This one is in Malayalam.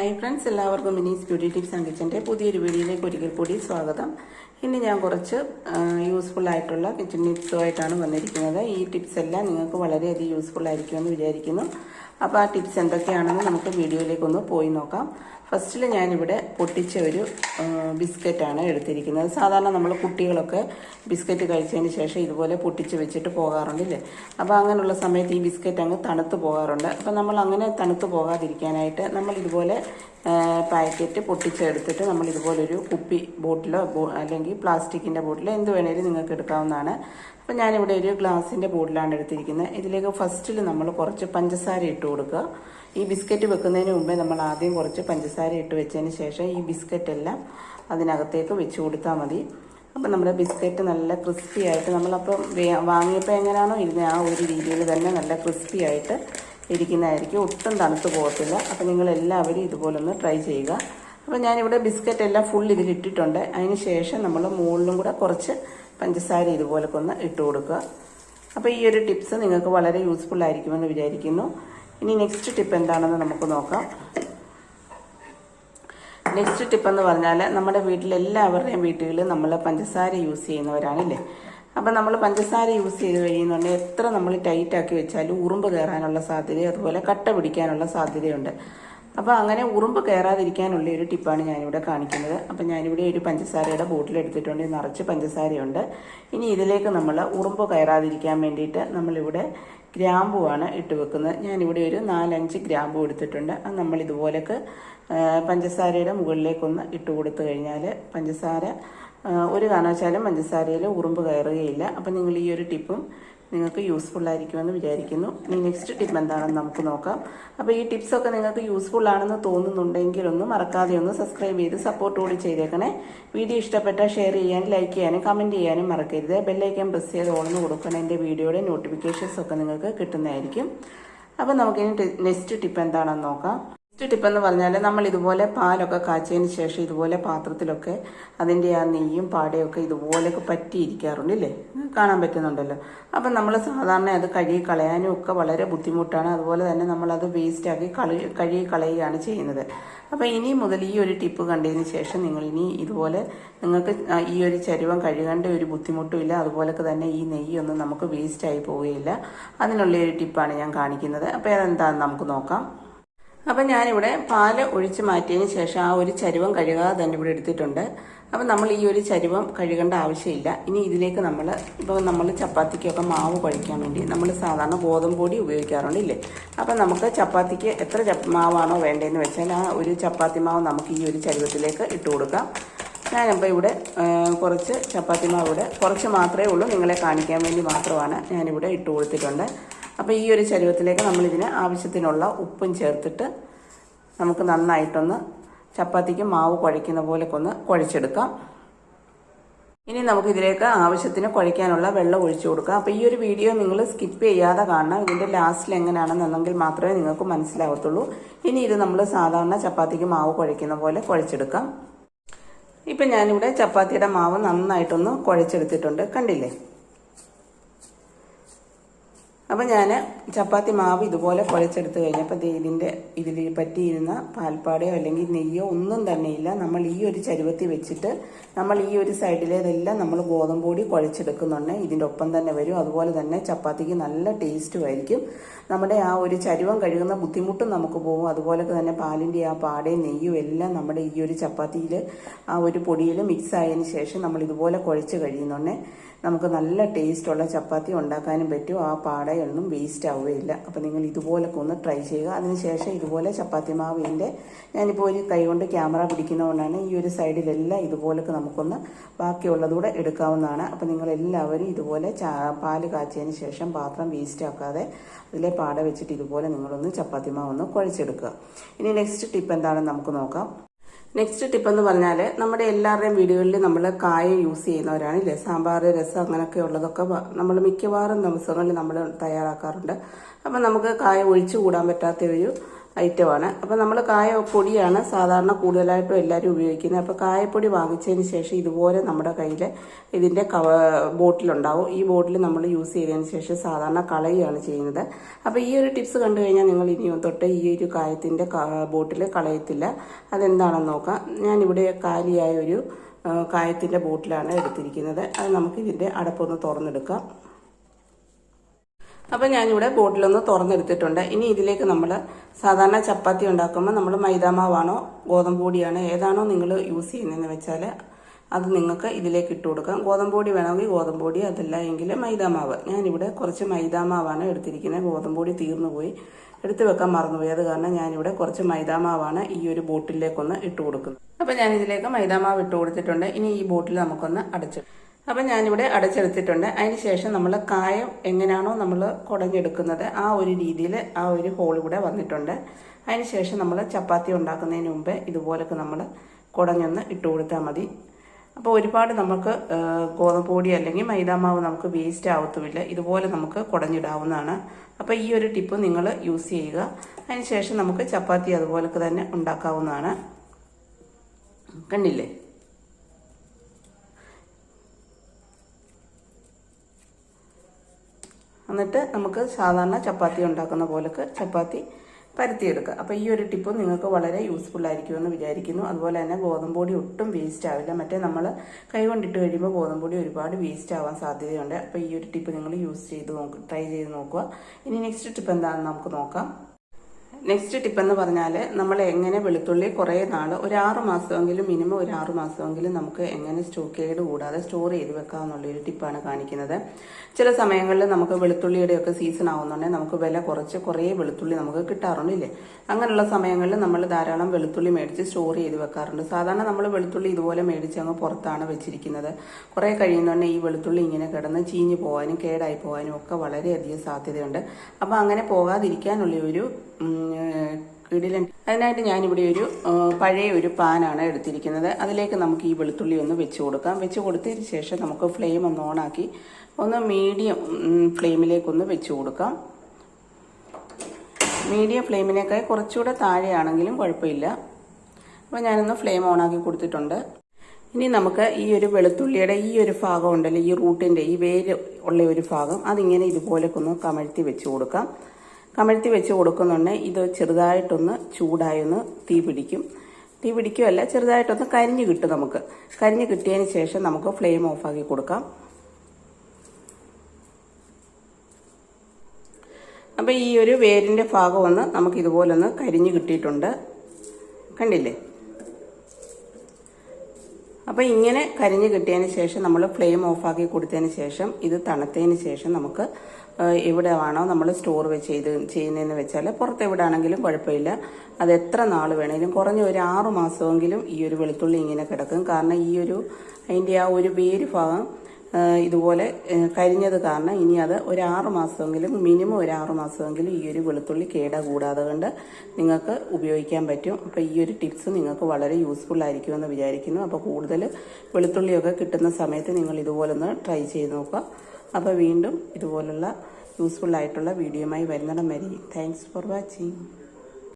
ഹായ് ഫ്രണ്ട്സ് എല്ലാവർക്കും മിനീസ് ബ്യൂട്ടി ടിപ്സ് ആൻഡ് കിച്ചന്റെ പുതിയൊരു വീഡിയോയിലേക്ക് ഒരിക്കൽ കൂടി സ്വാഗതം. ഇന്ന് ഞാൻ കുറച്ച് യൂസ്ഫുൾ ആയിട്ടുള്ള കിച്ചൺ ടിപ്സുമായിട്ടാണ് വന്നിരിക്കുന്നത്. ഈ ടിപ്സ് എല്ലാം നിങ്ങൾക്ക് വളരെയധികം യൂസ്ഫുൾ ആയിരിക്കുമെന്ന് വിചാരിക്കുന്നു. അപ്പോൾ ആ ടിപ്സ് എന്തൊക്കെയാണെന്ന് നമുക്ക് വീഡിയോയിലേക്ക് ഒന്ന് പോയി നോക്കാം. ഫസ്റ്റിൽ ഞാനിവിടെ പൊട്ടിച്ച ഒരു ബിസ്ക്കറ്റാണ് എടുത്തിരിക്കുന്നത്. സാധാരണ നമ്മൾ കുട്ടികളൊക്കെ ബിസ്ക്കറ്റ് കഴിച്ചതിന് ശേഷം ഇതുപോലെ പൊട്ടിച്ച് വെച്ചിട്ട് പോകാറുണ്ടല്ലേ? അപ്പോൾ അങ്ങനെയുള്ള സമയത്ത് ഈ ബിസ്ക്കറ്റ് അങ്ങ് തണുത്ത് പോകാറുണ്ട്. അപ്പോൾ നമ്മൾ അങ്ങനെ തണുത്ത് പോകാതിരിക്കാനായിട്ട് നമ്മൾ ഇതുപോലെ പാക്കറ്റ് പൊട്ടിച്ചെടുത്തിട്ട് നമ്മൾ ഇതുപോലൊരു കുപ്പി ബോട്ടിലോ അല്ലെങ്കിൽ പ്ലാസ്റ്റിക്കിന്റെ ബോട്ടിലോ എന്ത് വേണേലും നിങ്ങൾക്ക് എടുക്കാവുന്നതാണ്. അപ്പോൾ ഞാനിവിടെ ഒരു ഗ്ലാസിന്റെ ബോട്ടിലാണ് എടുത്തിരിക്കുന്നത്. ഇതിലേക്ക് ഫസ്റ്റിൽ നമ്മൾ കുറച്ച് പഞ്ചസാര ഇട്ട് കൊടുക്കുക. ഈ ബിസ്ക്കറ്റ് വെക്കുന്നതിന് മുമ്പേ നമ്മൾ ആദ്യം കുറച്ച് പഞ്ചസാര ഇട്ട് വെച്ചതിന് ശേഷം ഈ ബിസ്ക്കറ്റ് എല്ലാം അതിനകത്തേക്ക് വെച്ച് കൊടുത്താൽ മതി. അപ്പം നമ്മുടെ ബിസ്ക്കറ്റ് നല്ല ക്രിസ്പി ആയിട്ട് നമ്മളപ്പോൾ വേ- വാങ്ങിയപ്പോൾ എങ്ങനെയാണോ ഇരുന്ന് ആ ഒരു രീതിയിൽ തന്നെ നല്ല ക്രിസ്പി ആയിട്ട് ഇരിക്കുന്നതായിരിക്കും. ഒട്ടും തണുത്ത് പോകത്തില്ല. അപ്പം നിങ്ങൾ എല്ലാവരും ഇതുപോലൊന്ന് ട്രൈ ചെയ്യുക. അപ്പം ഞാനിവിടെ ബിസ്ക്കറ്റ് എല്ലാം ഫുൾ ഇതിലിട്ടിട്ടുണ്ട്. അതിന് ശേഷം നമ്മൾ മുകളിലും കൂടെ കുറച്ച് പഞ്ചസാര ഇതുപോലൊക്കെ ഒന്ന് ഇട്ട് കൊടുക്കുക. അപ്പോൾ ഈ ഒരു ടിപ്സ് നിങ്ങൾക്ക് വളരെ യൂസ്ഫുൾ ആയിരിക്കുമെന്ന് വിചാരിക്കുന്നു. ഇനി നെക്സ്റ്റ് ടിപ്പ് എന്താണെന്ന് നമുക്ക് നോക്കാം. നെക്സ്റ്റ് ടിപ്പ് എന്ന് പറഞ്ഞാൽ നമ്മുടെ വീട്ടിൽ എല്ലാവരുടെയും വീട്ടുകളിൽ നമ്മൾ പഞ്ചസാര യൂസ് ചെയ്യുന്നവരാണല്ലേ അപ്പം നമ്മൾ പഞ്ചസാര യൂസ് ചെയ്ത് കഴിയുന്നുണ്ടെങ്കിൽ എത്ര നമ്മൾ ടൈറ്റാക്കി വെച്ചാലും ഉറുമ്പ് കയറാനുള്ള സാധ്യത അതുപോലെ കട്ട പിടിക്കാനുള്ള സാധ്യതയുണ്ട്. അപ്പോൾ അങ്ങനെ ഉറുമ്പ് കയറാതിരിക്കാനുള്ള ഒരു ടിപ്പാണ് ഞാനിവിടെ കാണിക്കുന്നത്. അപ്പം ഞാനിവിടെ ഒരു പഞ്ചസാരയുടെ ബോട്ടിൽ എടുത്തിട്ടുണ്ട്. നിറച്ച് പഞ്ചസാരയുണ്ട്. ഇനി ഇതിലേക്ക് നമ്മൾ ഉറുമ്പ് കയറാതിരിക്കാൻ വേണ്ടിയിട്ട് നമ്മളിവിടെ ഗ്രാമ്പുവാണ് ഇട്ട് വെക്കുന്നത്. ഞാനിവിടെ ഒരു നാലഞ്ച് ഗ്രാമ്പു എടുത്തിട്ടുണ്ട്. അത് നമ്മൾ പഞ്ചസാരയുടെ മുകളിലേക്കൊന്ന് ഇട്ട് കൊടുത്തു കഴിഞ്ഞാൽ പഞ്ചസാര ഒരു കാരണവശാലും പഞ്ചസാരയിൽ ഉറുമ്പ് കയറുകയില്ല. അപ്പം നിങ്ങൾ ഈ ഒരു ടിപ്പും നിങ്ങൾക്ക് യൂസ്ഫുൾ ആയിരിക്കുമെന്ന് വിചാരിക്കുന്നു. ഇനി നെക്സ്റ്റ് ടിപ്പ് എന്താണെന്ന് നമുക്ക് നോക്കാം. അപ്പോൾ ഈ ടിപ്സൊക്കെ നിങ്ങൾക്ക് യൂസ്ഫുൾ ആണെന്ന് തോന്നുന്നുണ്ടെങ്കിൽ ഒന്ന് മറക്കാതെ ഒന്ന് സബ്സ്ക്രൈബ് ചെയ്ത് സപ്പോർട്ട് കൂടി ചെയ്തേക്കണേ. വീഡിയോ ഇഷ്ടപ്പെട്ടാൽ ഷെയർ ചെയ്യാനും ലൈക്ക് ചെയ്യാനും കമന്റ് ചെയ്യാനും മറക്കരുത്. ബെല്ലൈക്കൻ പ്രസ് ചെയ്ത് ഓണെന്ന് കൊടുക്കണം എന്റെ വീഡിയോയുടെ നോട്ടിഫിക്കേഷൻസ് ഒക്കെ നിങ്ങൾക്ക് കിട്ടുന്നതായിരിക്കും. അപ്പോൾ നമുക്കിനി നെക്സ്റ്റ് ടിപ്പ് എന്താണെന്ന് നോക്കാം. നെക്സ്റ്റ് ടിപ്പെന്ന് പറഞ്ഞാൽ നമ്മൾ ഇതുപോലെ പാലൊക്കെ കാച്ചതിന് ശേഷം ഇതുപോലെ പാത്രത്തിലൊക്കെ അതിന്റെ ആ നെയ്യും പാടയൊക്കെ ഇതുപോലെയൊക്കെ പറ്റിയിരിക്കാറുണ്ട് ഇല്ലേ? കാണാൻ പറ്റുന്നുണ്ടല്ലോ. അപ്പം നമ്മൾ സാധാരണ അത് കഴുകി കളയാനും ഒക്കെ വളരെ ബുദ്ധിമുട്ടാണ്. അതുപോലെ തന്നെ നമ്മളത് വേസ്റ്റാക്കി കളി കഴുകി കളയുകയാണ് ചെയ്യുന്നത്. അപ്പോൾ ഇനി മുതൽ ഈ ഒരു ടിപ്പ് കണ്ടതിന് ശേഷം നിങ്ങൾ ഇനി ഇതുപോലെ നിങ്ങൾക്ക് ഈ ഒരു ചരുവം കഴുകേണ്ട ഒരു ബുദ്ധിമുട്ടും ഇല്ല. അതുപോലൊക്കെ തന്നെ ഈ നെയ്യൊന്നും നമുക്ക് വേസ്റ്റായി പോവുകയില്ല. അതിനുള്ള ഒരു ടിപ്പാണ് ഞാൻ കാണിക്കുന്നത്. അപ്പോൾ അതെന്താണെന്ന് നമുക്ക് നോക്കാം. അപ്പം ഞാനിവിടെ പാൽ ഒഴിച്ച് മാറ്റിയതിന് ശേഷം ആ ഒരു ചരുവം കഴുകാതെ തന്നെ ഇവിടെ എടുത്തിട്ടുണ്ട്. അപ്പം നമ്മൾ ഈ ഒരു ചരുവം കഴുകേണ്ട ആവശ്യമില്ല. ഇനി ഇതിലേക്ക് നമ്മൾ ഇപ്പോൾ നമ്മൾ ചപ്പാത്തിക്കൊക്കെ മാവ് കുഴയ്ക്കാൻ വേണ്ടി നമ്മൾ സാധാരണ ഗോതമ്പ് പൊടി ഉപയോഗിക്കാറുണ്ട് ഇല്ലേ? അപ്പം നമുക്ക് ചപ്പാത്തിക്ക് എത്ര മാവാണോ വേണ്ടതെന്ന് വെച്ചാൽ ആ ഒരു ചപ്പാത്തി മാവ് നമുക്ക് ഈ ഒരു ചരുവത്തിലേക്ക് ഇട്ട് കൊടുക്കാം. ഞാനപ്പോൾ ഇവിടെ കുറച്ച് ചപ്പാത്തി മാവ് ഇവിടെ കുറച്ച് മാത്രമേ ഉള്ളൂ. നിങ്ങളെ കാണിക്കാൻ വേണ്ടി മാത്രമാണ് ഞാനിവിടെ ഇട്ട് കൊടുത്തിട്ടുണ്ട്. അപ്പോൾ ഈ ഒരു ചരുവത്തിലേക്ക് നമ്മളിതിന് ആവശ്യത്തിനുള്ള ഉപ്പും ചേർത്തിട്ട് നമുക്ക് നന്നായിട്ടൊന്ന് ചപ്പാത്തിക്ക് മാവ് കുഴയ്ക്കുന്ന പോലെയൊക്കെ ഒന്ന് കുഴച്ചെടുക്കാം. ഇനി നമുക്ക് ഇതിലേക്ക് ആവശ്യത്തിന് കുഴയ്ക്കാനുള്ള വെള്ളം ഒഴിച്ചു കൊടുക്കാം. അപ്പോൾ ഈ ഒരു വീഡിയോ നിങ്ങൾ സ്കിപ്പ് ചെയ്യാതെ കാണണം. ഇതിന്റെ ലാസ്റ്റിൽ എങ്ങനെയാണെന്നുണ്ടെങ്കിൽ മാത്രമേ നിങ്ങൾക്ക് മനസ്സിലാവത്തുള്ളൂ. ഇനി ഇത് നമ്മൾ സാധാരണ ചപ്പാത്തിക്ക് മാവ് കുഴയ്ക്കുന്ന പോലെ കുഴച്ചെടുക്കാം. ഇപ്പം ഞാനിവിടെ ചപ്പാത്തിയുടെ മാവ് നന്നായിട്ടൊന്ന് കുഴച്ചെടുത്തിട്ടുണ്ട്. കണ്ടില്ലേ? അപ്പം ഞാൻ ചപ്പാത്തി മാവ് ഇതുപോലെ കുഴച്ചെടുത്ത് കഴിഞ്ഞപ്പോൾ ഇതിന്റെ ഇതിൽ പറ്റിയിരുന്ന പാൽപ്പാടയോ അല്ലെങ്കിൽ നെയ്യോ ഒന്നും തന്നെയില്ല നമ്മൾ ഈ ഒരു ചരുവത്തി വെച്ചിട്ട് നമ്മൾ ഈ ഒരു സൈഡിലേതെല്ലാം നമ്മൾ ഗോതമ്പ് പൊടി കുഴച്ചെടുക്കുന്നുണ്ട്. ഇതിന്റെ ഒപ്പം തന്നെ വരും. അതുപോലെ തന്നെ ചപ്പാത്തിക്ക് നല്ല ടേസ്റ്റും ആയിരിക്കും നമ്മുടെ ആ ഒരു ചരുവം കഴുകുന്ന ബുദ്ധിമുട്ടും നമുക്ക് പോകും. അതുപോലെ തന്നെ പാലിന്റെ ആ പാടയും നെയ്യും എല്ലാം നമ്മുടെ ഈ ഒരു ചപ്പാത്തിയിൽ ആ ഒരു പൊടിയിൽ മിക്സ് ആയതിനു ശേഷം നമ്മൾ ഇതുപോലെ കുഴച്ച് കഴിയുന്നുണ്ടേ. നമുക്ക് നല്ല ടേസ്റ്റുള്ള ചപ്പാത്തി ഉണ്ടാക്കാനും പറ്റും. ആ പാടയൊന്നും വേസ്റ്റ് ആവുകയില്ല. അപ്പോൾ നിങ്ങൾ ഇതുപോലൊക്കെ ഒന്ന് ട്രൈ ചെയ്യുക. അതിനുശേഷം ഇതുപോലെ ചപ്പാത്തി മാവിന്റെ ഞാനിപ്പോൾ ഒരു കൈ കൊണ്ട് ക്യാമറ പിടിക്കുന്നതുകൊണ്ടാണ് ഈ ഒരു സൈഡിലെല്ലാം ഇതുപോലൊക്കെ നമുക്കൊന്ന് ബാക്കിയുള്ളതുകൂടെ എടുക്കാവുന്നതാണ്. അപ്പോൾ നിങ്ങൾ എല്ലാവരും ഇതുപോലെ ചാ പാൽ ശേഷം പാത്രം വേസ്റ്റ് ആക്കാതെ അതിലെ പാട വെച്ചിട്ട് ഇതുപോലെ നിങ്ങളൊന്ന് ചപ്പാത്തി മാവൊന്ന് കുഴച്ചെടുക്കുക. ഇനി നെക്സ്റ്റ് ടിപ്പ് എന്താണെന്ന് നമുക്ക് നോക്കാം. നെക്സ്റ്റ് ടിപ്പ് എന്ന് പറഞ്ഞാൽ നമ്മുടെ എല്ലാവരുടെയും വീടുകളിൽ നമ്മൾ കായ യൂസ് ചെയ്യുന്നവരാണ് ഇല്ലേ? സാമ്പാർ രസം അങ്ങനെയൊക്കെ ഉള്ളതൊക്കെ നമ്മൾ മിക്കവാറും ദിവസങ്ങളിൽ നമ്മൾ തയ്യാറാക്കാറുണ്ട്. അപ്പം നമുക്ക് കായ ഒഴിച്ചു കൂടാൻ പറ്റാത്ത ഒരു ഐറ്റമാണ്. അപ്പോൾ നമ്മൾ കായപ്പൊടിയാണ് സാധാരണ കൂടുതലായിട്ടും എല്ലാവരും ഉപയോഗിക്കുന്നത്. അപ്പോൾ കായപ്പൊടി വാങ്ങിച്ചതിന് ശേഷം ഇതുപോലെ നമ്മുടെ കയ്യിൽ ഇതിന്റെ കവ ബോട്ടിലുണ്ടാവും. ഈ ബോട്ടിൽ നമ്മൾ യൂസ് ചെയ്തതിന് ശേഷം സാധാരണ കളയുകയാണ് ചെയ്യുന്നത്. അപ്പോൾ ഈ ഒരു ടിപ്സ് കണ്ടു കഴിഞ്ഞാൽ നിങ്ങൾ ഇനി തൊട്ട് ഈ ഒരു കായത്തിന്റെ ബോട്ടിൽ കളയത്തില്ല. അതെന്താണെന്ന് നോക്കാം. ഞാനിവിടെ കാലിയായ ഒരു കായത്തിന്റെ ബോട്ടിലാണ് എടുത്തിരിക്കുന്നത്. അത് നമുക്കിതിന്റെ അടപ്പൊന്ന് തുറന്നെടുക്കാം. അപ്പം ഞാനിവിടെ ബോട്ടിലൊന്ന് തുറന്നെടുത്തിട്ടുണ്ട്. ഇനി ഇതിലേക്ക് നമ്മൾ സാധാരണ ചപ്പാത്തി ഉണ്ടാക്കുമ്പോൾ നമ്മൾ മൈദാമാവാണോ ഗോതമ്പ് പൊടിയാണോ ഏതാണോ നിങ്ങൾ യൂസ് ചെയ്യുന്നതെന്ന് വെച്ചാൽ അത് നിങ്ങൾക്ക് ഇതിലേക്ക് ഇട്ട് കൊടുക്കാം. ഗോതമ്പ് പൊടി വേണമെങ്കിൽ ഗോതമ്പ് പൊടി അതല്ല എങ്കിൽ മൈദാമാവ് ഞാനിവിടെ കുറച്ച് മൈദാമാവാണ് എടുത്തിരിക്കുന്നത്. ഗോതമ്പ് പൊടി തീർന്നു പോയി എടുത്തു വെക്കാൻ മറന്നുപോയി. അത് കാരണം ഞാനിവിടെ കുറച്ച് മൈദാമാവാണ് ഈ ഒരു ബോട്ടിലേക്കൊന്ന് ഇട്ട് കൊടുക്കുന്നത്. അപ്പം ഞാനിതിലേക്ക് മൈദാമാവ് ഇട്ട് കൊടുത്തിട്ടുണ്ട്. ഇനി ഈ ബോട്ടിൽ നമുക്കൊന്ന് അടച്ചു അപ്പം ഞാനിവിടെ അടച്ചെടുത്തിട്ടുണ്ട്. അതിന് ശേഷം നമ്മൾ കായം എങ്ങനെയാണോ നമ്മൾ കുടഞ്ഞെടുക്കുന്നത് ആ ഒരു രീതിയിൽ ആ ഒരു ഹോൾ ഇവിടെ വന്നിട്ടുണ്ട്. അതിന് ശേഷം നമ്മൾ ചപ്പാത്തി ഉണ്ടാക്കുന്നതിന് മുമ്പേ ഇതുപോലൊക്കെ നമ്മൾ കുടഞ്ഞൊന്ന് ഇട്ട് കൊടുത്താൽ മതി. അപ്പോൾ ഒരുപാട് നമുക്ക് ഗോതമ്പ് പൊടി അല്ലെങ്കിൽ മൈദാമാവ് നമുക്ക് വേസ്റ്റ് ആവത്തുമില്ല. ഇതുപോലെ നമുക്ക് കുടഞ്ഞിടാവുന്നതാണ്. അപ്പോൾ ഈ ഒരു ടിപ്പ് നിങ്ങൾ യൂസ് ചെയ്യുക. അതിന് ശേഷം നമുക്ക് ചപ്പാത്തി അതുപോലൊക്കെ തന്നെ ഉണ്ടാക്കാവുന്നതാണ്. കണ്ടില്ലേ? എന്നിട്ട് നമുക്ക് സാധാരണ ചപ്പാത്തി ഉണ്ടാക്കുന്ന പോലൊക്കെ ചപ്പാത്തി പരത്തിയെടുക്കുക. അപ്പോൾ ഈ ഒരു ടിപ്പ് നിങ്ങൾക്ക് വളരെ യൂസ്ഫുൾ ആയിരിക്കുമെന്ന് വിചാരിക്കുന്നു. അതുപോലെ തന്നെ ഗോതമ്പൊടി ഒട്ടും വേസ്റ്റ് ആവില്ല. മറ്റേ നമ്മൾ കൈ കൊണ്ടിട്ട് കഴിയുമ്പോൾ ഗോതമ്പൊടി ഒരുപാട് വേസ്റ്റ് ആവാൻ സാധ്യതയുണ്ട്. അപ്പോൾ ഈ ഒരു ടിപ്പ് നിങ്ങൾ യൂസ് ചെയ്ത് നോക്കുക ട്രൈ ചെയ്ത് നോക്കുക. ഇനി നെക്സ്റ്റ് ടിപ്പ് എന്താണെന്ന് നമുക്ക് നോക്കാം. നെക്സ്റ്റ് ടിപ്പ് എന്ന് പറഞ്ഞാൽ നമ്മൾ എങ്ങനെ വെളുത്തുള്ളി കുറേ നാൾ ഒരു ആറ് മാസമെങ്കിലും മിനിമം ഒരു ആറ് മാസമെങ്കിലും നമുക്ക് എങ്ങനെ സ്റ്റോക്കേട് കൂടാതെ സ്റ്റോർ ചെയ്ത് വെക്കാം ഒരു ടിപ്പാണ് കാണിക്കുന്നത്. ചില സമയങ്ങളിൽ നമുക്ക് വെളുത്തുള്ളിയുടെയൊക്കെ സീസൺ ആവുന്നുണ്ടെങ്കിൽ നമുക്ക് വില കുറച്ച് കുറേ വെളുത്തുള്ളി നമുക്ക് കിട്ടാറുണ്ട് ഇല്ലേ? അങ്ങനെയുള്ള സമയങ്ങളിൽ നമ്മൾ ധാരാളം വെളുത്തുള്ളി മേടിച്ച് സ്റ്റോർ ചെയ്ത് വെക്കാറുണ്ട്. സാധാരണ നമ്മൾ വെളുത്തുള്ളി ഇതുപോലെ മേടിച്ച് അങ്ങ് പുറത്താണ് വെച്ചിരിക്കുന്നത്. കുറേ കഴിയുന്നുണ്ടെങ്കിൽ ഈ വെളുത്തുള്ളി ഇങ്ങനെ കിടന്ന് ചീഞ്ഞു പോകാനും കേടായി പോകാനും ഒക്കെ വളരെയധികം സാധ്യതയുണ്ട്. അപ്പോൾ അങ്ങനെ പോകാതിരിക്കാനുള്ള ഒരു കിടിലൻ. അതിനായിട്ട് ഞാനിവിടെ ഒരു പഴയ ഒരു പാനാണ് എടുത്തിരിക്കുന്നത്. അതിലേക്ക് നമുക്ക് ഈ വെളുത്തുള്ളി ഒന്ന് വെച്ച് കൊടുക്കാം. വെച്ച് കൊടുത്തതിന് ശേഷം നമുക്ക് ഫ്ലെയിം ഒന്ന് ഓണാക്കി ഒന്ന് മീഡിയം ഫ്ലെയിമിലേക്കൊന്ന് വെച്ച് കൊടുക്കാം. മീഡിയം ഫ്ലെയിമിനേക്കാൾ കുറച്ചുകൂടെ താഴെയാണെങ്കിലും കുഴപ്പമില്ല. അപ്പോൾ ഞാനൊന്ന് ഫ്ലെയിം ഓണാക്കി കൊടുത്തിട്ടുണ്ട്. ഇനി നമുക്ക് ഈ ഒരു വെളുത്തുള്ളിയുടെ ഈ ഒരു ഭാഗം ഉണ്ടല്ലോ ഈ റൂട്ടിന്റെ ഈ വേര് ഉള്ള ഒരു ഭാഗം അതിങ്ങനെ ഇതുപോലൊക്കെ ഒന്ന് കമഴ്ത്തി വെച്ച് കൊടുക്കാം. കമഴ്ത്തി വെച്ച് കൊടുക്കുന്നുണ്ട്. ഇത് ചെറുതായിട്ടൊന്ന് ചൂടായൊന്ന് തീ പിടിക്കും. തീ പിടിക്കുകയല്ല ചെറുതായിട്ടൊന്ന് കരിഞ്ഞ് കിട്ടും നമുക്ക്. കരിഞ്ഞ് കിട്ടിയതിന് ശേഷം നമുക്ക് ഫ്ലെയിം ഓഫാക്കി കൊടുക്കാം. അപ്പോൾ ഈ ഒരു വേരിന്റെ ഭാഗം ഒന്ന് നമുക്ക് ഇതുപോലെ ഒന്ന് കരിഞ്ഞ് കിട്ടിയിട്ടുണ്ട്. കണ്ടില്ലേ? അപ്പോൾ ഇങ്ങനെ കരിഞ്ഞ് കിട്ടിയതിന് ശേഷം നമ്മൾ ഫ്ലെയിം ഓഫാക്കി കൊടുത്തതിന് ശേഷം ഇത് തണുത്തതിന് ശേഷം നമുക്ക് എവിടെ ആണോ നമ്മൾ സ്റ്റോർ ചെയ്ത് ചെയ്യുന്നതെന്ന് വെച്ചാൽ പുറത്ത് എവിടെ ആണെങ്കിലും കുഴപ്പമില്ല. അത് എത്ര നാൾ വേണമെങ്കിലും കുറഞ്ഞ ഒരു ആറ് മാസമെങ്കിലും ഈ ഒരു വെളുത്തുള്ളി ഇങ്ങനെ കിടക്കും. കാരണം ഈ ഒരു അതിന്റെ ആ ഒരു വേര് ഭാഗം ഇതുപോലെ കരിഞ്ഞത് കാരണം ഇനി അത് ഒരു ആറ് മാസമെങ്കിലും മിനിമം ഒരു ആറ് മാസമെങ്കിലും ഈ ഒരു വെളുത്തുള്ളി കേട കൂടാതെ കൊണ്ട് നിങ്ങൾക്ക് ഉപയോഗിക്കാൻ പറ്റും. അപ്പോൾ ഈ ഒരു ടിപ്സ് നിങ്ങൾക്ക് വളരെ യൂസ്ഫുൾ ആയിരിക്കുമെന്ന് വിചാരിക്കുന്നു. അപ്പോൾ കൂടുതൽ വെളുത്തുള്ളിയൊക്കെ കിട്ടുന്ന സമയത്ത് നിങ്ങൾ ഇതുപോലൊന്ന് ട്രൈ ചെയ്ത് നോക്കുക. അപ്പോൾ വീണ്ടും ഇതുപോലുള്ള യൂസ്ഫുൾ ആയിട്ടുള്ള വീഡിയോയുമായി വരുന്നിടം വരെ. Thanks for watching